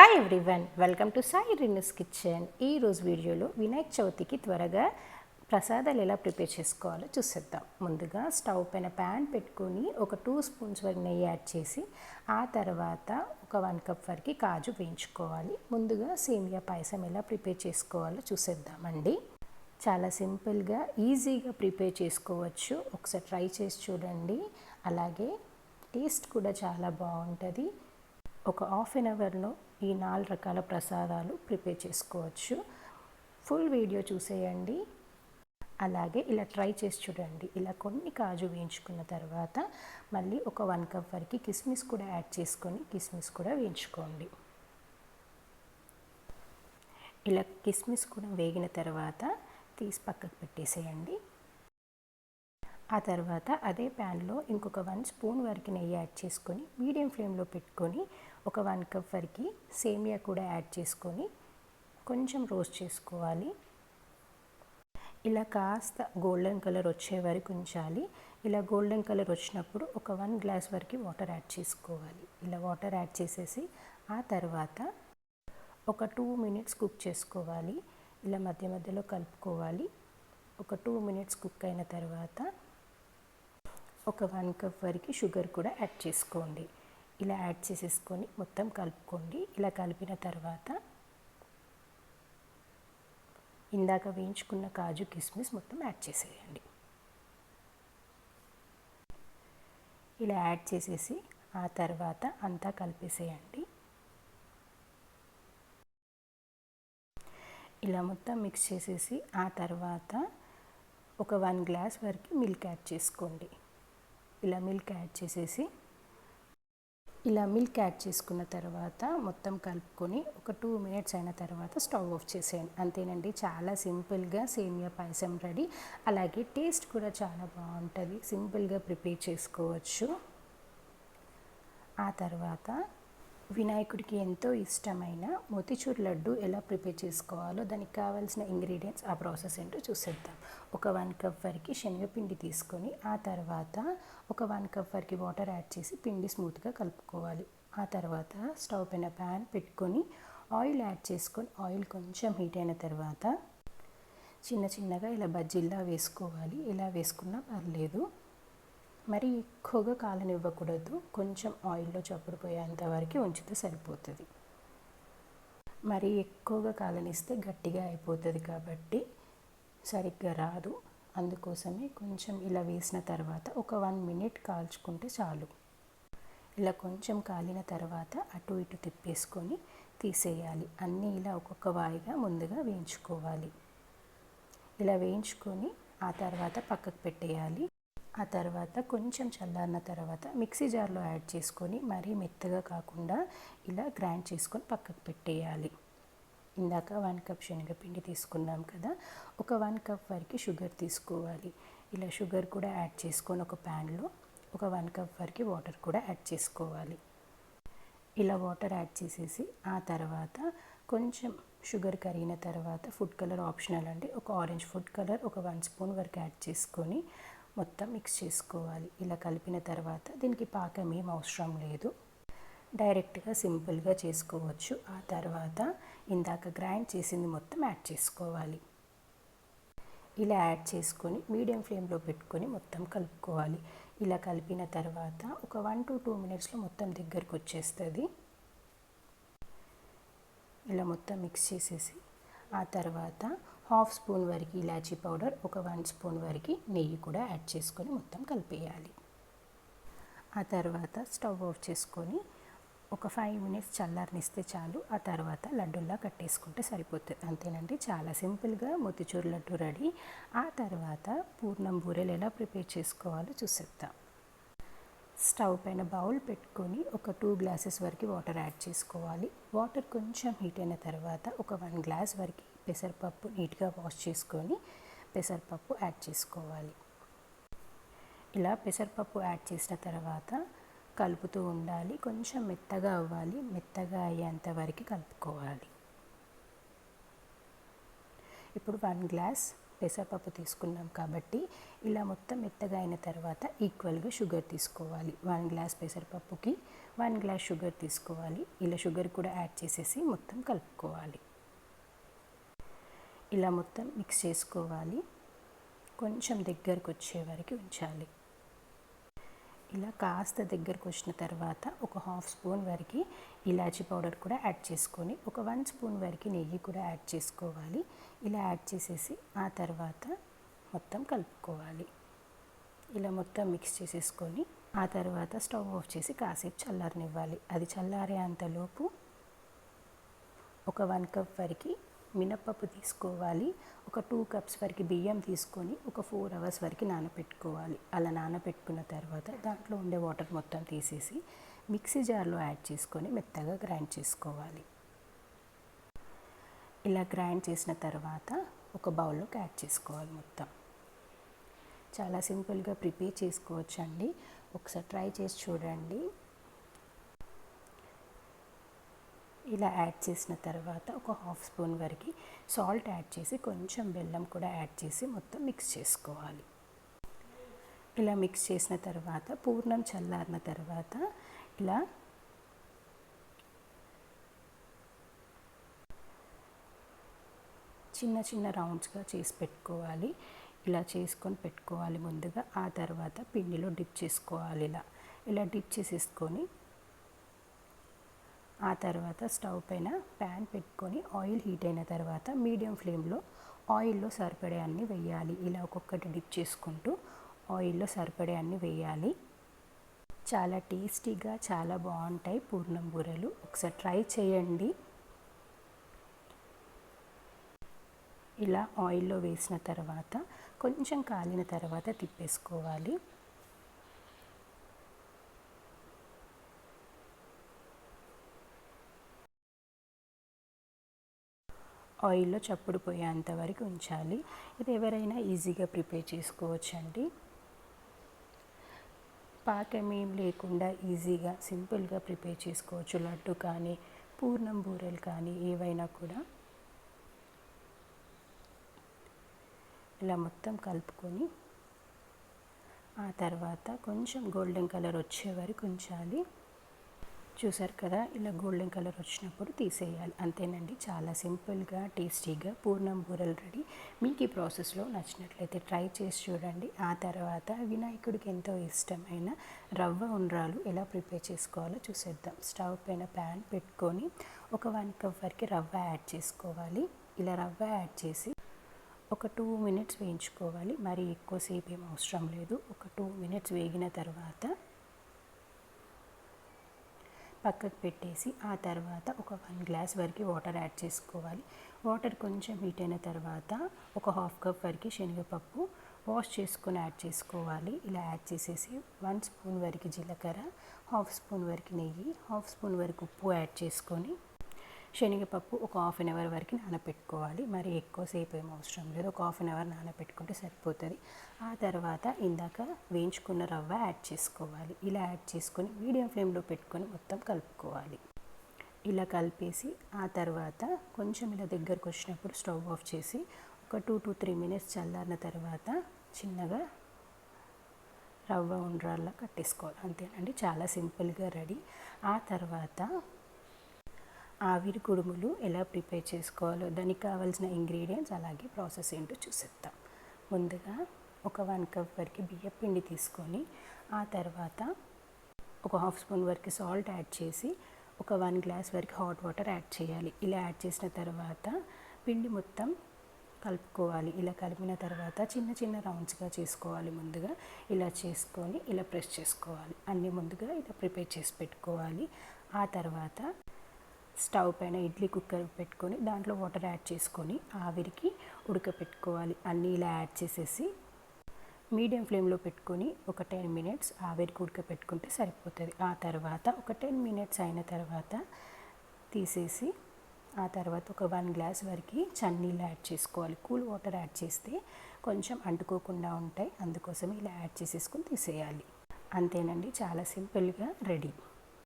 Hi everyone welcome to Sai రిన్యూస్ kitchen ఈరోజు వీడియోలో వినాయక చవితికి త్వరగా ప్రసాదాలు ఎలా ప్రిపేర్ చేసుకోవాలో చూసేద్దాం. ముందుగా స్టవ్ పైన ప్యాన్ పెట్టుకొని ఒక టూ స్పూన్స్ వరకు నెయ్యి యాడ్ చేసి ఆ తర్వాత ఒక వన్ కప్ వరకు కాజు వేయించుకోవాలి. ముందుగా సేమియా పాయసం ఎలా ప్రిపేర్ చేసుకోవాలో చూసేద్దామండి. చాలా సింపుల్గా ఈజీగా ప్రిపేర్ చేసుకోవచ్చు. ఒకసారి ట్రై చేసి చూడండి. అలాగే టేస్ట్ కూడా చాలా బాగుంటుంది. ఒక హాఫ్ అన్ అవర్లో ఈ నాలుగు రకాల ప్రసాదాలు ప్రిపేర్ చేసుకోవచ్చు. ఫుల్ వీడియో చూసేయండి. అలాగే ఇలా ట్రై చేసి చూడండి. ఇలా కొన్ని కాజు వేయించుకున్న తర్వాత మళ్ళీ ఒక వన్ కప్ వరకు కిస్మిస్ కూడా యాడ్ చేసుకొని కిస్మిస్ కూడా వేయించుకోండి. ఇలా కిస్మిస్ కూడా వేగిన తర్వాత తీసి పక్కకు పెట్టేసేయండి. ఆ తర్వాత అదే ప్యాన్లో ఇంకొక వన్ స్పూన్ వరకు నెయ్యి యాడ్ చేసుకొని మీడియం ఫ్లేమ్లో పెట్టుకొని ఒక వన్ కప్ వరకు సేమియా కూడా యాడ్ చేసుకొని కొంచెం రోస్ట్ చేసుకోవాలి. ఇలా కాస్త గోల్డెన్ కలర్ వచ్చే వరకు ఉంచాలి. ఇలా గోల్డెన్ కలర్ వచ్చినప్పుడు ఒక వన్ గ్లాస్ వరకు వాటర్ యాడ్ చేసుకోవాలి. ఇలా వాటర్ యాడ్ చేసేసి ఆ తర్వాత ఒక టూ మినిట్స్ కుక్ చేసుకోవాలి. ఇలా మధ్య మధ్యలో కలుపుకోవాలి. ఒక టూ మినిట్స్ కుక్ అయిన తర్వాత ఒక వన్ కప్ వరకు షుగర్ కూడా యాడ్ చేసుకోండి. ఇలా యాడ్ చేసేసుకొని మొత్తం కలుపుకోండి. ఇలా కలిపిన తర్వాత ఇందాక వేయించుకున్న కాజు కిస్మిస్ మొత్తం యాడ్ చేసేయండి. ఇలా యాడ్ చేసేసి ఆ తర్వాత అంతా కలిపేసేయండి. ఇలా మొత్తం మిక్స్ చేసేసి ఆ తర్వాత ఒక వన్ గ్లాస్ వరకు మిల్క్ యాడ్ చేసుకోండి. ఇలా మిల్క్ యాడ్ చేసేసి ఇలా మిల్క్ యాడ్ చేసుకున్న తర్వాత మొత్తం కలుపుకొని ఒక టూ మినిట్స్ అయిన తర్వాత స్టవ్ ఆఫ్ చేసేయండి. అంతేనండి చాలా సింపుల్గా సేమియా పాయసం రెడీ. అలాగే టేస్ట్ కూడా చాలా బాగుంటుంది. సింపుల్గా ప్రిపేర్ చేసుకోవచ్చు. ఆ తర్వాత వినాయకుడికి ఎంతో ఇష్టమైన మోతిచూర్ లడ్డు ఎలా ప్రిపేర్ చేసుకోవాలో దానికి కావాల్సిన ఇంగ్రీడియంట్స్ ఆ ప్రాసెస్ ఏంటో చూసేద్దాం. ఒక వన్ కప్ వరకు శనగపిండి తీసుకొని ఆ తర్వాత ఒక వన్ కప్ వరకు వాటర్ యాడ్ చేసి పిండి స్మూత్గా కలుపుకోవాలి. ఆ తర్వాత స్టవ్ పైన ప్యాన్ పెట్టుకొని ఆయిల్ యాడ్ చేసుకొని ఆయిల్ కొంచెం హీట్ అయిన తర్వాత చిన్న చిన్నగా ఇలా బజ్జీల్లా వేసుకోవాలి. ఇలా వేసుకున్నా పర్లేదు. మరి ఎక్కువగా కాలనివ్వకూడదు. కొంచెం ఆయిల్లో చప్పుడుపోయేంత వరకు ఉంచితే సరిపోతుంది. మరి ఎక్కువగా కాలనిస్తే గట్టిగా అయిపోతుంది కాబట్టి సరిగ్గా రాదు. అందుకోసమే కొంచెం ఇలా వేసిన తర్వాత ఒక వన్ మినిట్ కాల్చుకుంటే చాలు. ఇలా కొంచెం కాలిన తర్వాత అటు ఇటు తిప్పేసుకొని తీసేయాలి. అన్నీ ఇలా ఒక్కొక్క వాయిగా ముందుగా వేయించుకోవాలి. ఇలా వేయించుకొని ఆ తర్వాత పక్కకు పెట్టేయాలి. ఆ తర్వాత కొంచెం చల్లారిన తర్వాత మిక్సీ జార్లో యాడ్ చేసుకొని మరీ మెత్తగా కాకుండా ఇలా గ్రైండ్ చేసుకొని పక్కకు పెట్టేయాలి. ఇందాక వన్ కప్ శనగపిండి తీసుకున్నాం కదా ఒక వన్ కప్ వరకు షుగర్ తీసుకోవాలి. ఇలా షుగర్ కూడా యాడ్ చేసుకొని ఒక ప్యాన్లో ఒక వన్ కప్ వరకు వాటర్ కూడా యాడ్ చేసుకోవాలి. ఇలా వాటర్ యాడ్ చేసేసి ఆ తర్వాత కొంచెం షుగర్ కరిగిన తర్వాత ఫుడ్ కలర్ ఆప్షనల్ అండి ఒక ఆరెంజ్ ఫుడ్ కలర్ ఒక వన్ స్పూన్ వరకు యాడ్ చేసుకొని మొత్తం మిక్స్ చేసుకోవాలి. ఇలా కలిపిన తర్వాత దీనికి పాకం ఏం అవసరం లేదు. డైరెక్ట్గా సింపుల్గా చేసుకోవచ్చు. ఆ తర్వాత ఇందాక గ్రైండ్ చేసింది మొత్తం యాడ్ చేసుకోవాలి. ఇలా యాడ్ చేసుకొని మీడియం ఫ్లేమ్లో పెట్టుకొని మొత్తం కలుపుకోవాలి. ఇలా కలిపిన తర్వాత ఒక వన్ టు టూ మినిట్స్లో మొత్తం దగ్గరకు వచ్చేస్తుంది. ఇలా మొత్తం మిక్స్ చేసేసి ఆ తర్వాత హాఫ్ స్పూన్ వరకు ఇలాచీ పౌడర్ ఒక వన్ స్పూన్ వరకు నెయ్యి కూడా యాడ్ చేసుకొని మొత్తం కలిపేయాలి. ఆ తర్వాత స్టవ్ ఆఫ్ చేసుకొని ఒక ఫైవ్ మినిట్స్ చల్లారనిస్తే చాలు ఆ తర్వాత లడ్డూల్లా కట్టేసుకుంటే సరిపోతుంది. అంతేనండి చాలా సింపుల్గా మొతిచూరు లడ్డు రెడీ. ఆ తర్వాత పూర్ణం బూరెలు ఎలా ప్రిపేర్ చేసుకోవాలో చూసేద్దాం. స్టవ్ పైన బౌల్ పెట్టుకొని ఒక టూ గ్లాసెస్ వరకు వాటర్ యాడ్ చేసుకోవాలి. వాటర్ కొంచెం హీట్ అయిన తర్వాత ఒక వన్ గ్లాస్ వరకు పెసరపప్పు నీట్గా వాష్ చేసుకొని పెసరపప్పు యాడ్ చేసుకోవాలి. ఇలా పెసరపప్పు యాడ్ చేసిన తర్వాత కలుపుతూ ఉండాలి. కొంచెం మెత్తగా అవ్వాలి. మెత్తగా అయ్యేంత వరకు కలుపుకోవాలి. ఇప్పుడు వన్ గ్లాస్ పెసరపప్పు తీసుకున్నాం కాబట్టి ఇలా మొత్తం మెత్తగా అయిన తర్వాత ఈక్వల్గా షుగర్ తీసుకోవాలి. వన్ గ్లాస్ పెసరపప్పుకి వన్ గ్లాస్ షుగర్ తీసుకోవాలి. ఇలా షుగర్ కూడా యాడ్ చేసేసి మొత్తం కలుపుకోవాలి. ఇలా మొత్తం మిక్స్ చేసుకోవాలి. కొంచెం దగ్గరకు వచ్చే వరకు ఉంచాలి. ఇలా కాస్త దగ్గరకు వచ్చిన తర్వాత ఒక హాఫ్ స్పూన్ వరకు ఇలాచీ పౌడర్ కూడా యాడ్ చేసుకొని ఒక వన్ స్పూన్ వరకు నెయ్యి కూడా యాడ్ చేసుకోవాలి. ఇలా యాడ్ చేసేసి ఆ తర్వాత మొత్తం కలుపుకోవాలి. ఇలా మొత్తం మిక్స్ చేసేసుకొని ఆ తర్వాత స్టవ్ ఆఫ్ చేసి కాసేపు చల్లారనివ్వాలి. అది చల్లారే అంతలోపు ఒక వన్ కప్ వరకు మినప్పప్పు తీసుకోవాలి. ఒక టూ కప్స్ వరకు బియ్యం తీసుకొని ఒక ఫోర్ అవర్స్ వరకు నానబెట్టుకోవాలి అలా నానబెట్టుకున్న తర్వాత దాంట్లో ఉండే వాటర్ మొత్తం తీసేసి మిక్సీ జార్లో యాడ్ చేసుకొని మెత్తగా గ్రైండ్ చేసుకోవాలి. ఇలా గ్రైండ్ చేసిన తర్వాత ఒక బౌల్లోకి యాడ్ చేసుకోవాలి మొత్తం. చాలా సింపుల్గా ప్రిపేర్ చేసుకోవచ్చండి. ఒకసారి ట్రై చేసి చూడండి. ఇలా యాడ్ చేసిన తర్వాత ఒక హాఫ్ స్పూన్ వరకు సాల్ట్ యాడ్ చేసి కొంచెం బెల్లం కూడా యాడ్ చేసి మొత్తం మిక్స్ చేసుకోవాలి. ఇలా మిక్స్ చేసిన తర్వాత పూర్ణం చల్లారిన తర్వాత ఇలా చిన్న చిన్న రౌండ్స్గా చేసి పెట్టుకోవాలి. ఇలా చేసుకొని పెట్టుకోవాలి ముందుగా. ఆ తర్వాత పిండిలో డిప్ చేసుకోవాలి ఇలా. ఇలా డిప్ చేసేసుకొని ఆ తర్వాత స్టవ్ పైన ప్యాన్ పెట్టుకొని ఆయిల్ హీట్ అయిన తర్వాత మీడియం ఫ్లేమ్లో ఆయిల్లో సరిపడే అన్ని వేయాలి. ఇలా ఒక్కొక్కటి డిప్ చేసుకుంటూ ఆయిల్లో సరిపడే అన్నీ వేయాలి. చాలా టేస్టీగా చాలా బాగుంటాయి పూర్ణం బూరెలు. ఒకసారి ట్రై చేయండి. ఇలా ఆయిల్లో వేసిన తర్వాత కొంచెం కాలిన తర్వాత తిప్పేసుకోవాలి. ఆయిల్లో చప్పుడు పోయేంత వరకు ఉంచాలి. ఇది ఎవరైనా ఈజీగా ప్రిపేర్ చేసుకోవచ్చండి. అండి ఏం లేకుండా ఈజీగా సింపుల్గా ప్రిపేర్ చేసుకోవచ్చు. లడ్డు కానీ పూర్ణం బూరెలు కానీ ఏవైనా కూడా ఇలా మొత్తం కలుపుకొని ఆ తర్వాత కొంచెం గోల్డెన్ కలర్ వచ్చే వరకు ఉంచాలి. చూసారు కదా ఇలా గోల్డెన్ కలర్ వచ్చినప్పుడు తీసేయాలి. అంతేనండి చాలా సింపుల్గా టేస్టీగా పూర్ణం బూరలు రెడీ. మీకు ఈ ప్రాసెస్లో నచ్చినట్లయితే ట్రై చేసి చూడండి. ఆ తర్వాత వినాయకుడికి ఎంతో ఇష్టమైన రవ్వ ఉండ్రాలు ఎలా ప్రిపేర్ చేసుకోవాలో చూసేద్దాం. స్టవ్ పైన ప్యాన్ పెట్టుకొని ఒక వన్ కప్ వరకు రవ్వ యాడ్ చేసుకోవాలి. ఇలా రవ్వ యాడ్ చేసి ఒక టూ మినిట్స్ వేయించుకోవాలి. మరి ఎక్కువసేపు ఏం అవసరం లేదు. ఒక టూ మినిట్స్ వేగిన తర్వాత పక్కకు పెట్టేసి ఆ తర్వాత ఒక వన్ గ్లాస్ వరకు వాటర్ యాడ్ చేసుకోవాలి. వాటర్ కొంచెం హీట్ అయిన తర్వాత ఒక హాఫ్ కప్ వరకు శనగపప్పు వాష్ చేసుకొని యాడ్ చేసుకోవాలి. ఇలా యాడ్ చేసేసి వన్ స్పూన్ వరకు జీలకర్ర హాఫ్ స్పూన్ వరకు నెయ్యి హాఫ్ స్పూన్ వరకు ఉప్పు యాడ్ చేసుకొని శనగపప్పు ఒక హాఫ్ అన్ అవర్ వరకు నానపెట్టుకోవాలి. మరి ఎక్కువసేపు ఏం అవసరం లేదు. ఒక హాఫ్ అన్ అవర్ నానపెట్టుకుంటే సరిపోతుంది. ఆ తర్వాత ఇందాక వేయించుకున్న రవ్వ యాడ్ చేసుకోవాలి. ఇలా యాడ్ చేసుకొని మీడియం ఫ్లేమ్లో పెట్టుకొని మొత్తం కలుపుకోవాలి. ఇలా కలిపేసి ఆ తర్వాత కొంచెం ఇలా దగ్గరకు వచ్చినప్పుడు స్టవ్ ఆఫ్ చేసి ఒక టూ టు త్రీ మినిట్స్ చల్లారిన తర్వాత చిన్నగా రవ్వ ఉండ్రాల్లా కట్టేసుకోవాలి. అంతేనండి. చాలా సింపుల్గా రెడీ. ఆ తర్వాత ఆవిరి కుడుములు ఎలా ప్రిపేర్ చేసుకోవాలో దానికి కావాల్సిన ఇంగ్రీడియంట్స్ అలాగే ప్రాసెస్ ఏంటో చూసేద్దాం. ముందుగా ఒక వన్ కప్ వరకు బియ్యం పిండి తీసుకొని ఆ తర్వాత ఒక హాఫ్ స్పూన్ వరకు సాల్ట్ యాడ్ చేసి ఒక వన్ గ్లాస్ వరకు హాట్ వాటర్ యాడ్ చేయాలి. ఇలా యాడ్ చేసిన తర్వాత పిండి మొత్తం కలుపుకోవాలి. ఇలా కలిపిన తర్వాత చిన్న చిన్న రౌండ్స్గా చేసుకోవాలి ముందుగా. ఇలా చేసుకొని ఇలా ప్రెస్ చేసుకోవాలి. అన్నీ ముందుగా ఇలా ప్రిపేర్ చేసి పెట్టుకోవాలి. ఆ తర్వాత స్టవ్ పైన ఇడ్లీ కుక్కర్ పెట్టుకొని దాంట్లో వాటర్ యాడ్ చేసుకొని ఆవిరికి ఉడకపెట్టుకోవాలి. అన్నీ ఇలా యాడ్ చేసేసి మీడియం ఫ్లేమ్లో పెట్టుకొని ఒక టెన్ మినిట్స్ ఆవిరికి ఉడకపెట్టుకుంటే సరిపోతుంది. ఆ తర్వాత ఒక టెన్ మినిట్స్ అయిన తర్వాత తీసేసి ఆ తర్వాత ఒక వన్ గ్లాస్ వరకు చన్నీళ్ళు యాడ్ చేసుకోవాలి. కూల్ వాటర్ యాడ్ చేస్తే కొంచెం అంటుకోకుండా ఉంటాయి. అందుకోసం ఇలా యాడ్ చేసేసుకొని తీసేయాలి. అంతేనండి. చాలా సింపుల్గా రెడీ.